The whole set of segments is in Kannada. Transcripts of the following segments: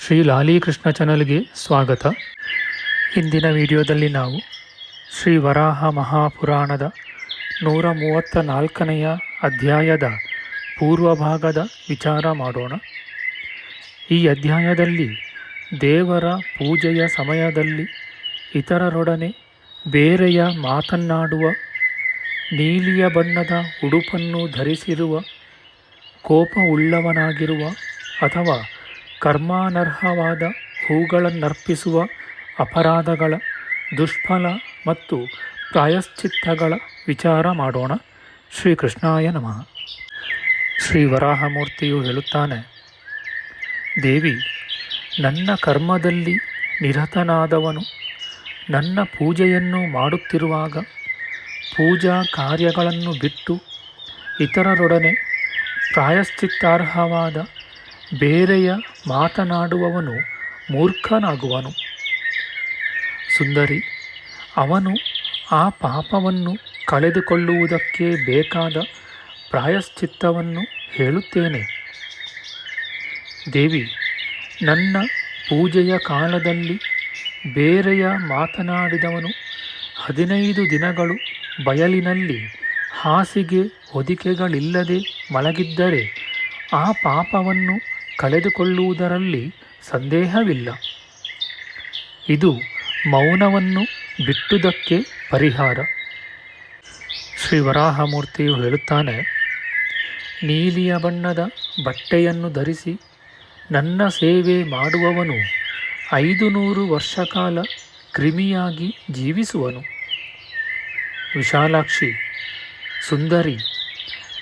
ಶ್ರೀ ಲಾಲೀಕೃಷ್ಣ ಚಾನಲ್ಗೆ ಸ್ವಾಗತ. ಇಂದಿನ ವಿಡಿಯೋದಲ್ಲಿ ನಾವು ಶ್ರೀ ವರಾಹ ಮಹಾಪುರಾಣದ ನೂರ ಮೂವತ್ತ ನಾಲ್ಕನೆಯ ಅಧ್ಯಾಯದ ಪೂರ್ವಭಾಗದ ವಿಚಾರ ಮಾಡೋಣ. ಈ ಅಧ್ಯಾಯದಲ್ಲಿ ದೇವರ ಪೂಜೆಯ ಸಮಯದಲ್ಲಿ ಇತರರೊಡನೆ ಬೇರೆಯ ಮಾತನ್ನಾಡುವ, ನೀಲಿಯ ಬಣ್ಣದ ಉಡುಪನ್ನು ಧರಿಸಿರುವ, ಕೋಪವುಳ್ಳವನಾಗಿರುವ ಅಥವಾ ಕರ್ಮಾನರ್ಹವಾದ ಹೂಗಳನ್ನರ್ಪಿಸುವ ಅಪರಾಧಗಳ ದುಷ್ಫಲ ಮತ್ತು ಪ್ರಾಯಶ್ಚಿತ್ತಗಳ ವಿಚಾರ ಮಾಡೋಣ. ಶ್ರೀಕೃಷ್ಣಾಯ ನಮಃ. ಶ್ರೀ ವರಾಹಮೂರ್ತಿಯು ಹೇಳುತ್ತಾನೆ, ದೇವಿ, ನನ್ನ ಕರ್ಮದಲ್ಲಿ ನಿರತನಾದವನು ನನ್ನ ಪೂಜೆಯನ್ನು ಮಾಡುತ್ತಿರುವಾಗ ಪೂಜಾ ಕಾರ್ಯಗಳನ್ನು ಬಿಟ್ಟು ಇತರರೊಡನೆ ಪ್ರಾಯಶ್ಚಿತ್ತಾರ್ಹವಾದ ಬೇರೆಯ ಮಾತನಾಡುವವನು ಮೂರ್ಖನಾಗುವನು. ಸುಂದರಿ, ಅವನು ಆ ಪಾಪವನ್ನು ಕಳೆದುಕೊಳ್ಳುವುದಕ್ಕೆ ಬೇಕಾದ ಪ್ರಾಯಶ್ಚಿತ್ತವನ್ನು ಹೇಳುತ್ತೇನೆ. ದೇವಿ, ನನ್ನ ಪೂಜೆಯ ಕಾಲದಲ್ಲಿ ಬೇರೆಯ ಮಾತನಾಡಿದವನು ಹದಿನೈದು ದಿನಗಳು ಬಯಲಿನಲ್ಲಿ ಹಾಸಿಗೆ ಹೊದಿಕೆಗಳಿಲ್ಲದೆ ಮಲಗಿದ್ದರೆ ಆ ಪಾಪವನ್ನು ಕಳೆದುಕೊಳ್ಳುವುದರಲ್ಲಿ ಸಂದೇಹವಿಲ್ಲ. ಇದು ಮೌನವನ್ನು ಬಿಟ್ಟುದಕ್ಕೆ ಪರಿಹಾರ. ಶ್ರೀ ವರಾಹಮೂರ್ತಿಯು ಹೇಳುತ್ತಾನೆ, ನೀಲಿಯ ಬಣ್ಣದ ಬಟ್ಟೆಯನ್ನು ಧರಿಸಿ ನನ್ನ ಸೇವೆ ಮಾಡುವವನು ಐದು ನೂರು ವರ್ಷ ಕಾಲ ಕ್ರಿಮಿಯಾಗಿ ಜೀವಿಸುವನು. ವಿಶಾಲಾಕ್ಷಿ, ಸುಂದರಿ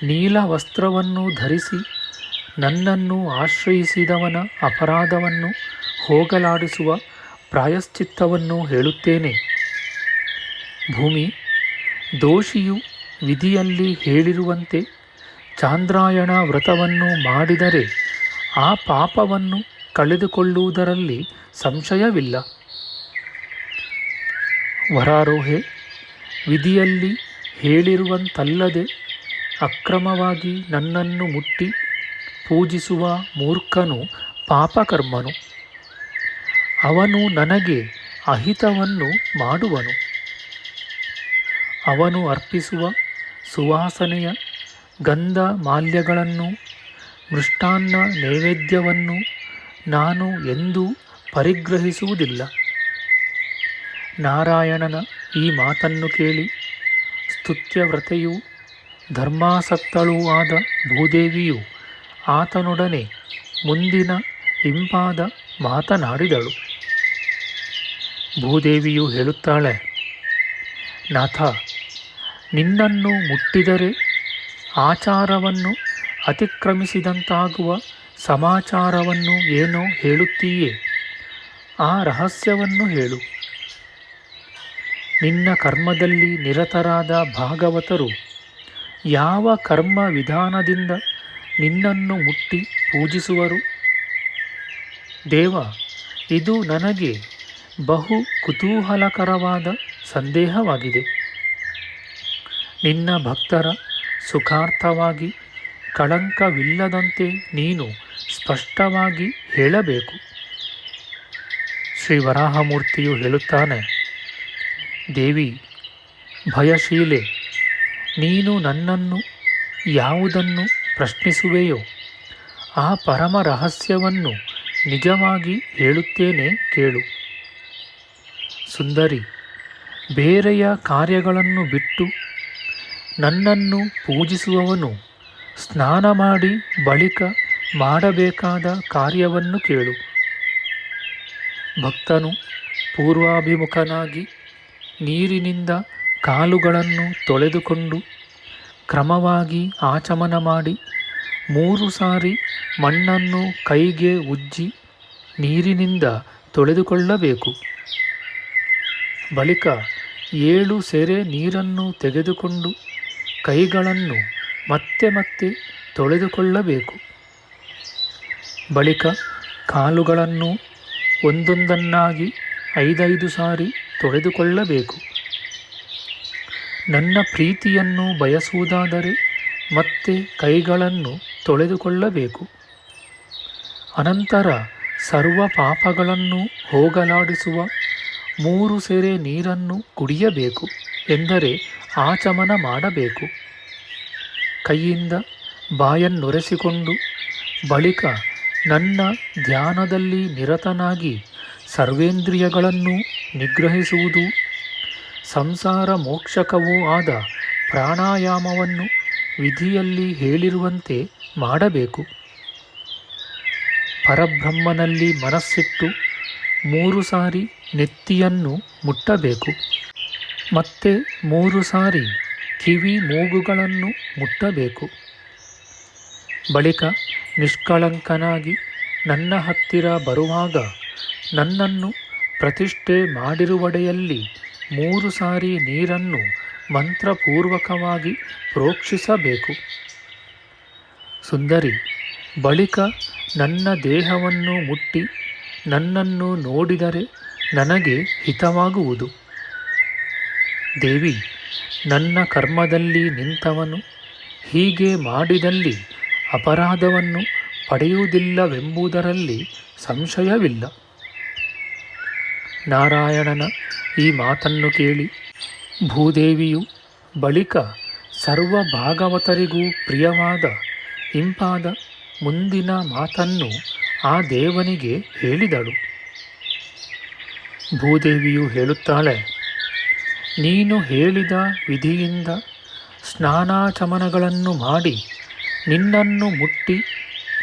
ನೀಲ ವಸ್ತ್ರವನ್ನು ಧರಿಸಿ ನನ್ನನ್ನು ಆಶ್ರಯಿಸಿದವನ ಅಪರಾಧವನ್ನು ಹೋಗಲಾಡಿಸುವ ಪ್ರಾಯಶ್ಚಿತ್ತವನ್ನು ಹೇಳುತ್ತೇನೆ. ಭೂಮಿ, ದೋಷಿಯು ವಿಧಿಯಲ್ಲಿ ಹೇಳಿರುವಂತೆ ಚಾಂದ್ರಾಯಣ ವ್ರತವನ್ನು ಮಾಡಿದರೆ ಆ ಪಾಪವನ್ನು ಕಳೆದುಕೊಳ್ಳುವುದರಲ್ಲಿ ಸಂಶಯವಿಲ್ಲ. ವರಾರೋಹೆ, ವಿಧಿಯಲ್ಲಿ ಹೇಳಿರುವಂತಲ್ಲದೆ ಅಕ್ರಮವಾಗಿ ನನ್ನನ್ನು ಮುಟ್ಟಿ ಪೂಜಿಸುವ ಮೂರ್ಖನು ಪಾಪಕರ್ಮನು. ಅವನು ನನಗೆ ಅಹಿತವನ್ನು ಮಾಡುವನು. ಅವನು ಅರ್ಪಿಸುವ ಸುವಾಸನೆಯ ಗಂಧ ಮಾಲ್ಯಗಳನ್ನು ಮೃಷ್ಟಾನ್ನ ನೈವೇದ್ಯವನ್ನು ನಾನು ಎಂದೂ ಪರಿಗ್ರಹಿಸುವುದಿಲ್ಲ. ನಾರಾಯಣನ ಈ ಮಾತನ್ನು ಕೇಳಿ ಸ್ತುತ್ಯವ್ರತೆಯೂ ಧರ್ಮಾಸಕ್ತಳೂ ಆದ ಭೂದೇವಿಯು ಆತನೊಡನೆ ಮುಂದಿನ ಇಂಪಾದ ಮಾತನಾಡಿದಳು. ಭೂದೇವಿಯು ಹೇಳುತ್ತಾಳೆ, ನಾಥ, ನಿನ್ನನ್ನು ಮುಟ್ಟಿದರೆ ಆಚಾರವನ್ನು ಅತಿಕ್ರಮಿಸಿದಂತಾಗುವ ಸಮಾಚಾರವನ್ನು ಏನೋ ಹೇಳುತ್ತೀಯೇ? ಆ ರಹಸ್ಯವನ್ನು ಹೇಳು. ನಿನ್ನ ಕರ್ಮದಲ್ಲಿ ನಿರತರಾದ ಭಾಗವತರು ಯಾವ ಕರ್ಮ ವಿಧಾನದಿಂದ ನಿನ್ನನ್ನು ಮುಟ್ಟಿ ಪೂಜಿಸುವರು. ದೇವ, ಇದು ನನಗೆ ಬಹು ಕುತೂಹಲಕರವಾದ ಸಂದೇಹವಾಗಿದೆ. ನಿನ್ನ ಭಕ್ತರ ಸುಖಾರ್ಥವಾಗಿ ಕಳಂಕವಿಲ್ಲದಂತೆ ನೀನು ಸ್ಪಷ್ಟವಾಗಿ ಹೇಳಬೇಕು. ಶ್ರೀ ವರಾಹಮೂರ್ತಿಯು ಹೇಳುತ್ತಾನೆ, ದೇವಿ, ಭಯಶೀಲೆ, ನೀನು ನನ್ನನ್ನು ಯಾವುದನ್ನು ಪ್ರಶ್ನಿಸುವೆಯೋ? ಆ ಪರಮ ರಹಸ್ಯವನ್ನು ನಿಜವಾಗಿ ಹೇಳುತ್ತೇನೆ ಕೇಳು. ಸುಂದರಿ, ಬೇರೆಯ ಕಾರ್ಯಗಳನ್ನು ಬಿಟ್ಟು ನನ್ನನ್ನು ಪೂಜಿಸುವವನು ಸ್ನಾನ ಮಾಡಿ ಬಳಿಕ ಮಾಡಬೇಕಾದ ಕಾರ್ಯವನ್ನು ಕೇಳು. ಭಕ್ತನು ಪೂರ್ವಾಭಿಮುಖನಾಗಿ ನೀರಿನಿಂದ ಕಾಲುಗಳನ್ನು ತೊಳೆದುಕೊಂಡು ಕ್ರಮವಾಗಿ ಆಚಮನ ಮಾಡಿ ಮೂರು ಸಾರಿ ಮಣ್ಣನ್ನು ಕೈಗೆ ಉಜ್ಜಿ ನೀರಿನಿಂದ ತೊಳೆದುಕೊಳ್ಳಬೇಕು. ಬಳಿಕ ಏಳು ಸೆರೆ ನೀರನ್ನು ತೆಗೆದುಕೊಂಡು ಕೈಗಳನ್ನು ಮತ್ತೆ ಮತ್ತೆ ತೊಳೆದುಕೊಳ್ಳಬೇಕು. ಬಳಿಕ ಕಾಲುಗಳನ್ನು ಒಂದೊಂದನ್ನಾಗಿ ಐದೈದು ಸಾರಿ ತೊಳೆದುಕೊಳ್ಳಬೇಕು. ನನ್ನ ಪ್ರೀತಿಯನ್ನು ಬಯಸುವುದಾದರೆ ಮತ್ತೆ ಕೈಗಳನ್ನು ತೊಳೆದುಕೊಳ್ಳಬೇಕು. ಅನಂತರ ಸರ್ವ ಪಾಪಗಳನ್ನು ಹೋಗಲಾಡಿಸುವ ಮೂರು ಸೆರೆ ನೀರನ್ನು ಕುಡಿಯಬೇಕು ಎಂದರೆ ಆಚಮನ ಮಾಡಬೇಕು. ಕೈಯಿಂದ ಬಾಯನ್ನೊರೆಸಿಕೊಂಡು ಬಳಿಕ ನನ್ನ ಧ್ಯಾನದಲ್ಲಿ ನಿರತನಾಗಿ ಸರ್ವೇಂದ್ರಿಯಗಳನ್ನು ನಿಗ್ರಹಿಸುವುದು ಸಂಸಾರ ಮೋಕ್ಷಕವೂ ಆದ ಪ್ರಾಣಾಯಾಮವನ್ನು ವಿಧಿಯಲ್ಲಿ ಹೇಳಿರುವಂತೆ ಮಾಡಬೇಕು. ಪರಬ್ರಹ್ಮನಲ್ಲಿ ಮನಸ್ಸಿಟ್ಟು ಮೂರು ಸಾರಿ ನೆತ್ತಿಯನ್ನು ಮುಟ್ಟಬೇಕು. ಮತ್ತೆ ಮೂರು ಸಾರಿ ಕಿವಿ ಮೂಗುಗಳನ್ನು ಮುಟ್ಟಬೇಕು. ಬಳಿಕ ನಿಷ್ಕಳಂಕನಾಗಿ ನನ್ನ ಹತ್ತಿರ ಬರುವಾಗ ನನ್ನನ್ನು ಪ್ರತಿಷ್ಠೆ ಮಾಡಿರುವಡೆಯಲ್ಲಿ ಮೂರು ಸಾರಿ ನೀರನ್ನು ಮಂತ್ರಪೂರ್ವಕವಾಗಿ ಪ್ರೋಕ್ಷಿಸಬೇಕು. ಸುಂದರಿ, ಬಳಿಕ ನನ್ನ ದೇಹವನ್ನು ಮುಟ್ಟಿ ನನ್ನನ್ನು ನೋಡಿದರೆ ನನಗೆ ಹಿತವಾಗುವುದು. ದೇವಿ, ನನ್ನ ಕರ್ಮದಲ್ಲಿ ನಿಂತವನು, ಹೀಗೆ ಮಾಡಿದಲ್ಲಿ ಅಪರಾಧವನ್ನು ಪಡೆಯುವುದಿಲ್ಲವೆಂಬುದರಲ್ಲಿ ಸಂಶಯವಿಲ್ಲ. ನಾರಾಯಣನ ಈ ಮಾತನ್ನು ಕೇಳಿ ಭೂದೇವಿಯು ಬಳಿಕ ಸರ್ವ ಭಾಗವತರಿಗೂ ಪ್ರಿಯವಾದ ಇಂಪಾದ ಮುಂದಿನ ಮಾತನ್ನು ಆ ದೇವನಿಗೆ ಹೇಳಿದಳು. ಭೂದೇವಿಯು ಹೇಳುತ್ತಾಳೆ, ನೀನು ಹೇಳಿದ ವಿಧಿಯಿಂದ ಸ್ನಾನಾಚಮನಗಳನ್ನು ಮಾಡಿ ನಿನ್ನನ್ನು ಮುಟ್ಟಿ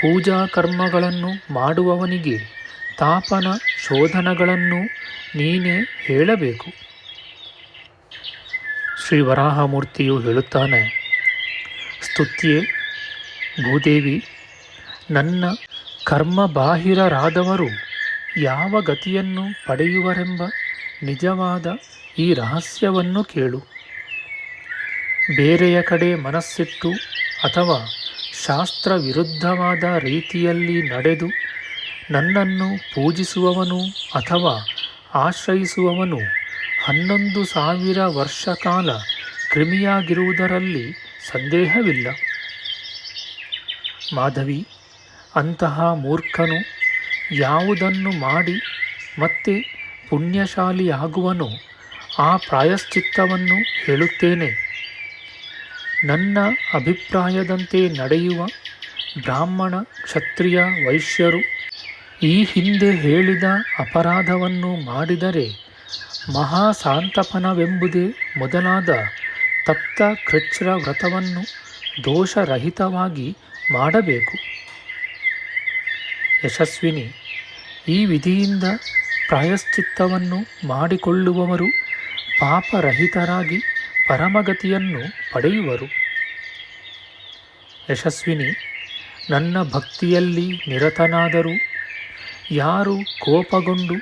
ಪೂಜಾ ಕರ್ಮಗಳನ್ನು ಮಾಡುವವನಿಗೆ ತಾಪನ ಶೋಧನಗಳನ್ನು ನೀನೇ ಹೇಳಬೇಕು. ಶ್ರೀ ವರಾಹಮೂರ್ತಿಯು ಹೇಳುತ್ತಾನೆ, ಸ್ತುತ್ಯೆ, ಭೂದೇವಿ, ನನ್ನ ಕರ್ಮಬಾಹಿರರಾದವರು ಯಾವ ಗತಿಯನ್ನು ಪಡೆಯುವರೆಂಬ ನಿಜವಾದ ಈ ರಹಸ್ಯವನ್ನು ಕೇಳು. ಬೇರೆಯ ಕಡೆ ಮನಸ್ಸಿಟ್ಟು ಅಥವಾ ಶಾಸ್ತ್ರ ವಿರುದ್ಧವಾದ ರೀತಿಯಲ್ಲಿ ನಡೆದು ನನ್ನನ್ನು ಪೂಜಿಸುವವನು ಅಥವಾ ಆಶ್ರಯಿಸುವವನು ಹನ್ನೊಂದು ಸಾವಿರ ವರ್ಷ ಕಾಲ ಕ್ರಿಮಿಯಾಗಿರುವುದರಲ್ಲಿ ಸಂದೇಹವಿಲ್ಲ. ಮಾಧವಿ, ಅಂತಹ ಮೂರ್ಖನು ಯಾವುದನ್ನು ಮಾಡಿ ಮತ್ತೆ ಪುಣ್ಯಶಾಲಿಯಾಗುವನು ಆ ಪ್ರಾಯಶ್ಚಿತ್ತವನ್ನು ಹೇಳುತ್ತೇನೆ. ನನ್ನ ಅಭಿಪ್ರಾಯದಂತೆ ನಡೆಯುವ ಬ್ರಾಹ್ಮಣ ಕ್ಷತ್ರಿಯ ವೈಶ್ಯರು ಈ ಹಿಂದೆ ಹೇಳಿದ ಅಪರಾಧವನ್ನು ಮಾಡಿದರೆ ಮಹಾಸಾಂತಪನವೆಂಬುದೇ ಮೊದಲಾದ ತಪ್ತ ಕೃಚ್ರ ವ್ರತವನ್ನು ದೋಷರಹಿತವಾಗಿ ಮಾಡಬೇಕು. ಯಶಸ್ವಿನಿ, ಈ ವಿಧಿಯಿಂದ ಪ್ರಾಯಶ್ಚಿತ್ತವನ್ನು ಮಾಡಿಕೊಳ್ಳುವವರು ಪಾಪರಹಿತರಾಗಿ ಪರಮಗತಿಯನ್ನು ಪಡೆಯುವರು. ಯಶಸ್ವಿನಿ, ನನ್ನ ಭಕ್ತಿಯಲ್ಲಿ ನಿರತನಾದರೂ ಯಾರು ಕೋಪಗೊಂಡು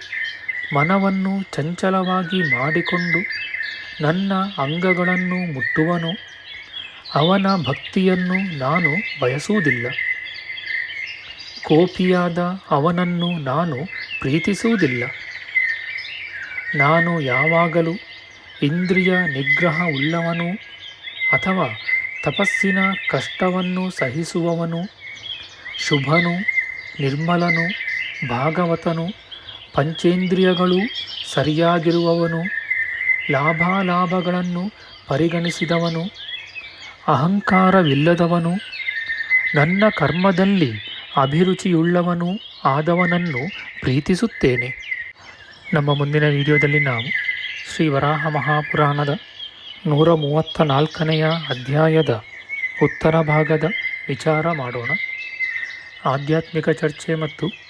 ಮನವನ್ನು ಚಂಚಲವಾಗಿ ಮಾಡಿಕೊಂಡು ನನ್ನ ಅಂಗಗಳನ್ನು ಮುಟ್ಟುವನೋ, ಅವನ ಭಕ್ತಿಯನ್ನು ನಾನು ಬಯಸುವುದಿಲ್ಲ. ಕೋಪಿಯಾದ ಅವನನ್ನು ನಾನು ಪ್ರೀತಿಸುವುದಿಲ್ಲ. ನಾನು ಯಾವಾಗಲೂ ಇಂದ್ರಿಯ ನಿಗ್ರಹ ಉಳ್ಳವನು ಅಥವಾ ತಪಸ್ಸಿನ ಕಷ್ಟವನ್ನು ಸಹಿಸುವವನು, ಶುಭನು, ನಿರ್ಮಲನು ಭಾಗವತನು ಪಂಚೇಂದ್ರಿಯಗಳು ಸರಿಯಾಗಿರುವವನು, ಲಾಭಾಲಾಭಗಳನ್ನು ಪರಿಗಣಿಸಿದವನು, ಅಹಂಕಾರವಿಲ್ಲದವನು, ನನ್ನ ಕರ್ಮದಲ್ಲಿ ಅಭಿರುಚಿಯುಳ್ಳವನು ಆದವನನ್ನು ಪ್ರೀತಿಸುತ್ತೇನೆ. ನಮ್ಮ ಮುಂದಿನ ವಿಡಿಯೋದಲ್ಲಿ ನಾವು ಶ್ರೀ ವರಾಹ ಮಹಾಪುರಾಣದ ನೂರ ಮೂವತ್ತ ನಾಲ್ಕನೆಯ ಅಧ್ಯಾಯದ ಉತ್ತರ ಭಾಗದ ವಿಚಾರ ಮಾಡೋಣ. ಆಧ್ಯಾತ್ಮಿಕ ಚರ್ಚೆ ಮತ್ತು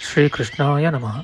ಶ್ರೀಕೃಷ್ಣಾಯ ನಮಃ